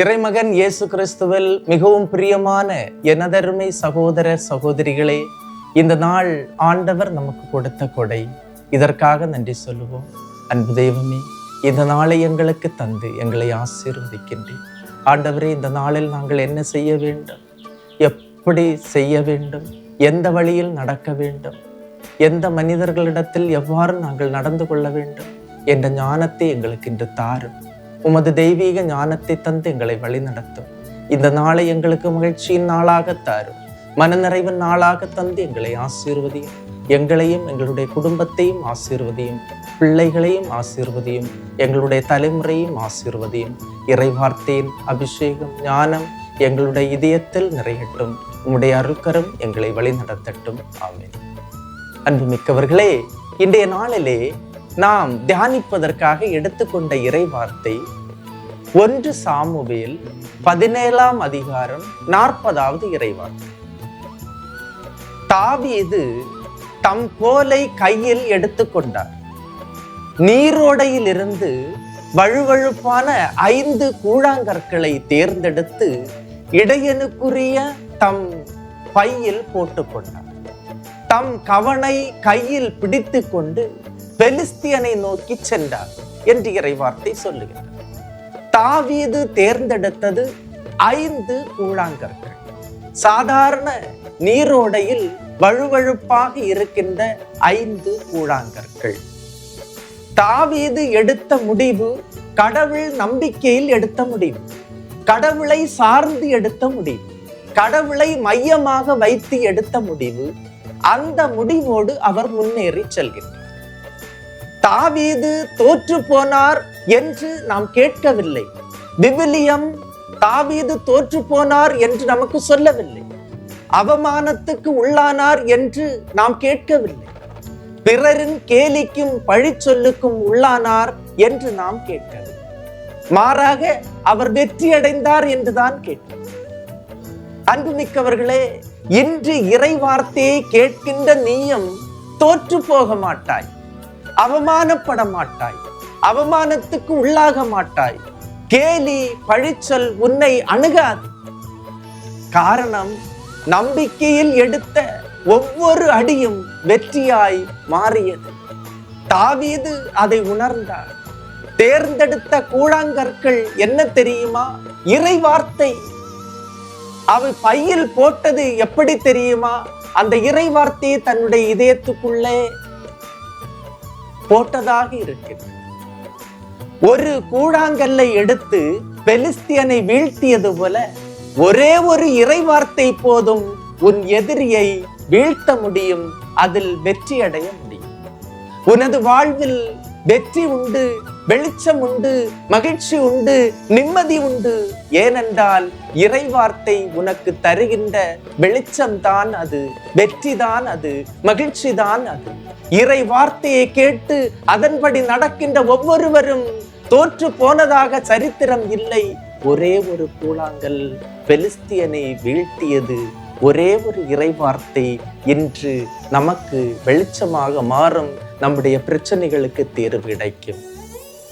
இறைமகன் இயேசு கிறிஸ்துவில் மிகவும் பிரியமான எனதருமை சகோதர சகோதரிகளே இந்த நாள் ஆண்டவர் நமக்கு கொடுத்த கொடை. இதற்காக நன்றி சொல்லுவோம். அன்பு தெய்வமே இந்த நாளை எங்களுக்கு தந்து எங்களை ஆசீர்வதிக்கின்றேன் ஆண்டவரே இந்த நாளில் நாங்கள் என்ன செய்ய வேண்டும்? எப்படி செய்ய வேண்டும்? எந்த வழியில் நடக்க வேண்டும்? எந்த மனிதர்களிடத்தில் எவ்வாறு நாங்கள் நடந்து கொள்ள வேண்டும்? என்ற ஞானத்தை எங்களுக்கு இன்று தாரும். உமது தெய்வீக ஞானத்தை தந்து எங்களை வழிநடத்தும். இந்த நாளை எங்களுக்கு மகிழ்ச்சியின் நாளாக தாரும். மனநிறைவின் நாளாக தந்து எங்களை ஆசீர்வதியும். எங்களையும் எங்களுடைய குடும்பத்தையும் ஆசீர்வதியும். பிள்ளைகளையும் ஆசீர்வதியும். எங்களுடைய தலைமுறையும் ஆசீர்வதியும். இறைவார்த்தையின் அபிஷேகம் ஞானம் எங்களுடைய இதயத்தில் நிறையட்டும். உம்முடைய அருக்கரம் எங்களை வழிநடத்தட்டும். ஆமென். அன்புமிக்கவர்களே இன்றைய நாளிலே நாம் தியானிப்பதற்காக எடுத்துக்கொண்ட இறை வார்த்தை ஒன்று சாமுவேல் பதினேழாம் அதிகாரம் நாற்பதாவது இறைவார்த்தை. தாவீது தம் கோலை கையில் எடுத்துக்கொண்டார். நீரோடையில் இருந்து வழுவழுப்பான ஐந்து கூழாங்கற்களை தேர்ந்தெடுத்து இடையனுக்குரிய தம் பையில் போட்டுக்கொண்டார். தம் கவனை கையில் பிடித்து கொண்டு பெலிஸ்தியனை நோக்கி சென்றார் என்று இறைவார்த்தை சொல்லுகிறார் தாவீது தேர்ந்தெடுத்தது ஐந்து கூழாங்கற்கள். சாதாரண நீரோடையில் வழுவழுப்பாக இருக்கின்ற ஐந்து கூழாங்கற்கள். தாவீது எடுத்த முடிவு கடவுள் நம்பிக்கையில் எடுத்த முடிவு. கடவுளை சார்ந்து எடுத்த முடிவு. கடவுளை மையமாக வைத்து எடுத்த முடிவு. அந்த முடிவோடு அவர் முன்னேறி செல்கிறார். தாவீது தோற்று போனார் என்று நாம் கேட்கவில்லை. விவிலியம் தாவீது தோற்று போனார் என்று நமக்கு சொல்லவில்லை. அவமானத்துக்கு உள்ளானார் என்று நாம் கேட்கவில்லை. பிறரின் கேலிக்கும் பழிச்சொல்லுக்கும் உள்ளானார் என்று நாம் கேட்கவில்லை மாறாக அவர் வெற்றி அடைந்தார் என்றுதான் கேட்கிறோம் அன்புமிக்கவர்களே இன்று இறை வார்த்தையை கேட்கின்ற நீயும் தோற்று போக மாட்டாய். அவமானப்பட மாட்டாய் அவமானத்துக்கு உள்ளாக மாட்டாய். கேலி பழிச்சல் உன்னை அணுகாது. காரணம் நம்பிக்கையில் எடுத்த ஒவ்வொரு அடியும் வெற்றியாய் மாறியது. தாவீது அதை உணர்ந்தார். தேர்ந்தெடுத்த கூழாங்கற்கள் என்ன தெரியுமா? இறை வார்த்தை. அவ பையில் போட்டது எப்படி தெரியுமா? அந்த இறை வார்த்தையை தன்னுடைய இதயத்துக்குள்ளே போட்டதாக இருக்கிறது. ஒரு கூழாங்கல்லை எடுத்து பெலிஸ்தியனை வீழ்த்தியது போல ஒரே ஒரு இறை வார்த்தை போதும் உன் எதிரியை வீழ்த்த முடியும் அதில் வெற்றி அடைய முடியும். உனது வாழ்வில் வெற்றி உண்டு வெளிச்சம் உண்டு மகிழ்ச்சி உண்டு நிம்மதி உண்டு. ஏனென்றால் இறைவார்த்தை உனக்கு தருகின்ற வெளிச்சம்தான் அது வெற்றிதான் அது மகிழ்ச்சி தான் அது. இறை வார்த்தையை கேட்டு அதன்படி நடக்கின்ற ஒவ்வொருவரும் தோற்று போனதாக சரித்திரம் இல்லை. ஒரே ஒரு கூழாங்கல் பெலிஸ்தியனை வீழ்த்தியது. ஒரே ஒரு இறைவார்த்தை என்று இன்று நமக்கு வெளிச்சமாக மாறும். நம்முடைய பிரச்சனைகளுக்கு தீர்வு கிடைக்கும்.